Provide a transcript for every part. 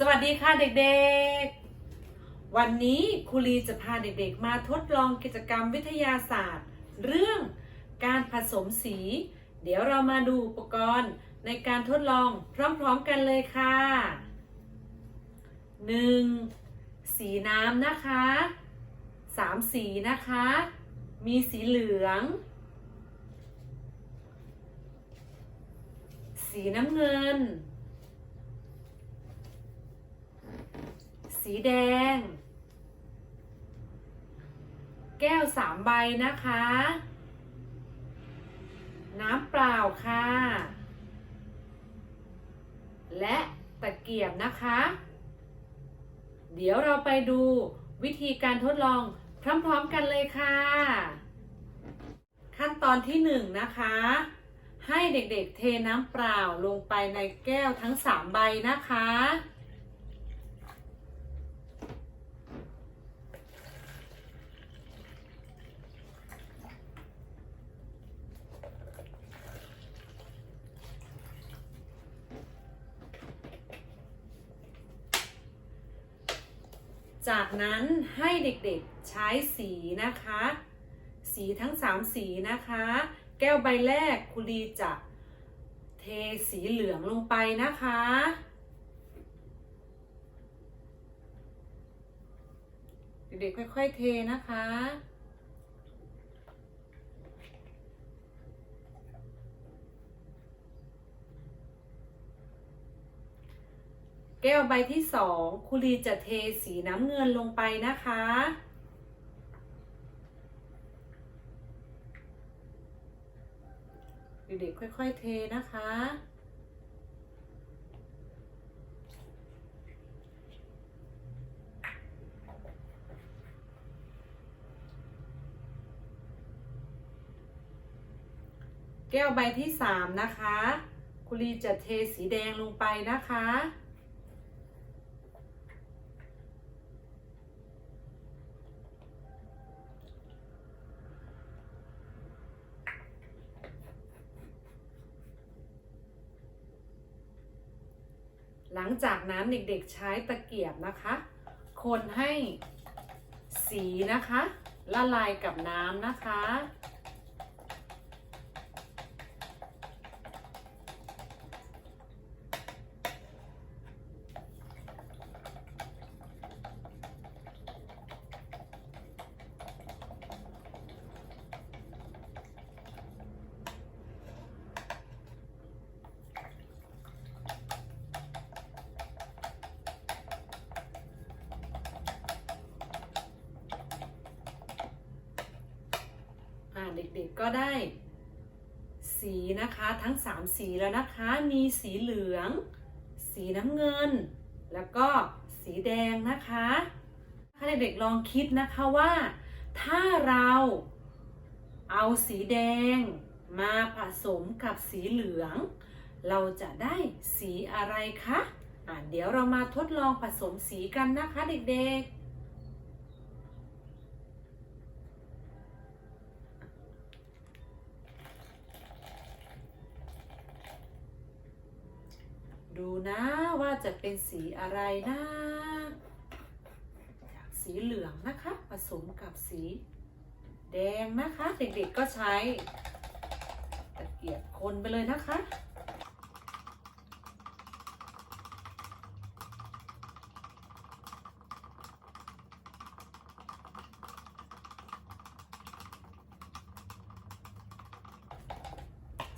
สวัสดีค่ะเด็กๆ วันนี้ครูลีจะพาเด็กๆ มาทดลองกิจกรรมวิทยาศาสตร์ เรื่องการผสมสี เดี๋ยวเรามาดูอุปกรณ์ในการทดลองพร้อมๆกันเลยค่ะ 1. สีน้ำนะคะ 3 สีนะคะ มีสีเหลือง สีน้ำเงิน สีแดง แก้วสามใบนะคะ น้ำเปล่าค่ะ และตะเกียบนะคะ เดี๋ยวเราไปดูวิธีการทดลองพร้อมๆกันเลยค่ะ ขั้นตอนที่หนึ่งนะคะ ให้เด็กๆเทน้ำเปล่าลงไปในแก้วทั้งสามใบนะคะ จากนั้นให้เด็กๆใช้สีนะคะ สีทั้ง 3 สีนะคะ แก้วใบแรกคุรีจะเทสีเหลืองลงไปนะคะ เด็กๆค่อยๆเทนะคะ แก้วใบที่สองคุรีจะเทสีน้ำเงินลงไปนะคะ เด็กๆค่อยๆเทนะคะ แก้วใบที่สามนะคะคุรีจะเทสีแดงลงไปนะคะ หลังจากนั้นเด็กๆใช้ตะเกียบนะคะ คนให้สีนะคะ ละลายกับน้ำนะคะ ด็กๆก็ได้สีนะคะทั้ง 3 สีแล้วนะคะมีสีเหลือง สีน้ำเงิน แล้วก็สีแดงนะคะถ้าเด็กๆลองคิดนะคะว่า ถ้าเราเอาสีแดงมาผสมกับสีเหลือง เราจะได้สีอะไรคะอ่าเดี๋ยวเรามาทดลองผสมสีกันนะคะเด็กๆ ดู นะว่าจะเป็นสีอะไรนะ สีเหลืองนะคะ ผสมกับสีแดงนะคะ เด็กๆก็ใช้ตะเกียบคนไปเลยนะคะ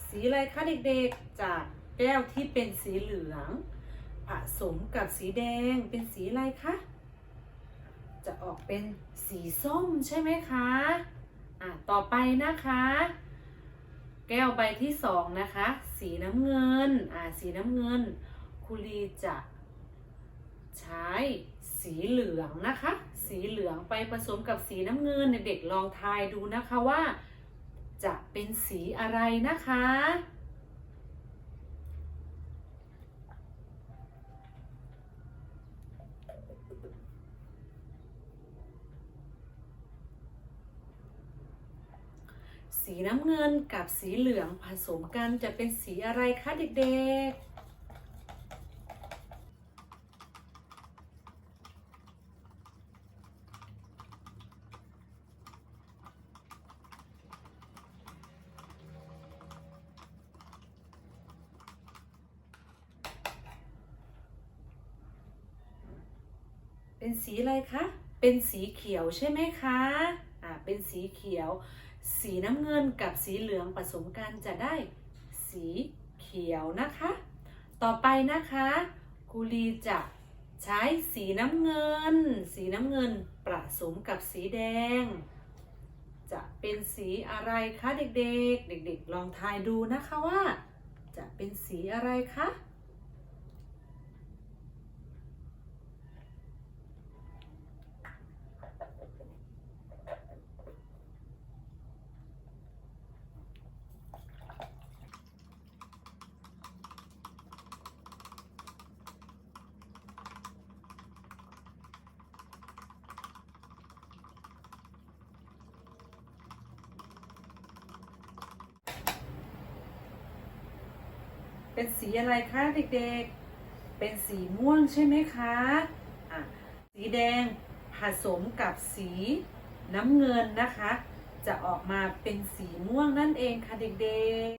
สีอะไรคะเด็กๆจาก แก้วที่เป็นสีเหลืองผสมกับสีแดงเป็นสีอะไรคะ จะออกเป็นสีส้มใช่ไหมคะอะต่อไปนะคะ แก้วใบที่สองนะคะ สีน้ำเงินอ่าสีน้ำเงินคุรีจะใช้สีเหลืองนะคะ สีเหลืองไปผสมกับสีน้ำเงินเด็กๆลองทายดูนะคะว่า จะเป็นสีอะไรนะคะ สีน้ำเงินกับสีเหลืองผสมกันจะเป็นสีอะไรคะเด็กๆเป็นสีอะไรคะ เป็นสีเขียวใช่ไหมคะ อ่า เป็นสีเขียว สีน้ำเงินกับสีเหลืองผสมกันจะได้สีเขียวนะคะ ต่อไปนะคะครูลีจะใช้สีน้ำเงิน สีน้ำเงินผสมกับสีแดง จะเป็นสีอะไรคะเด็กๆ เด็กๆ ลองทายดูนะคะว่า จะเป็นสีอะไรคะ เป็นสีอะไรคะเด็กๆ เป็นสีม่วงใช่ไหมคะอะสีแดงผสมกับสีน้ำเงินนะคะ จะออกมาเป็นสีม่วงนั่นเองค่ะเด็กๆ